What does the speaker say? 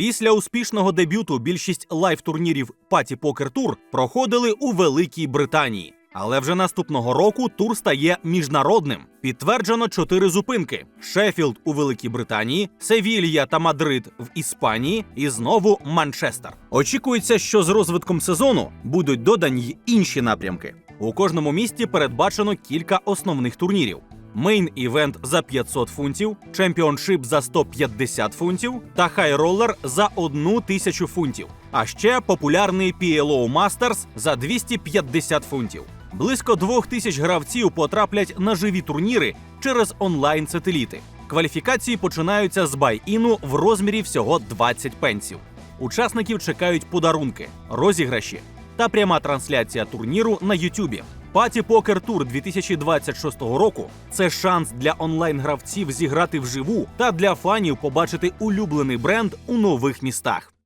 Після успішного дебюту більшість лайв-турнірів Паті Покер Тур проходили у Великій Британії. Але вже наступного року тур стає міжнародним. Підтверджено чотири зупинки: Шеффілд у Великій Британії, Севілья та Мадрид в Іспанії і знову Манчестер. Очікується, що з розвитком сезону будуть додані й інші напрямки. У кожному місті передбачено кілька основних турнірів. Мейн івент за 500 фунтів, чемпіоншип за 150 фунтів та хайролер за 1 тисячу фунтів. А ще популярний PLO Masters за 250 фунтів. Близько двох тисяч гравців потраплять на живі турніри через онлайн-сателіти. Кваліфікації починаються з бай-іну в розмірі всього 20 пенсів. Учасників чекають подарунки, розіграші та пряма трансляція турніру на Ютубі. Паті Покер Тур 2026 року це шанс для онлайн-гравців зіграти вживу та для фанів побачити улюблений бренд у нових містах.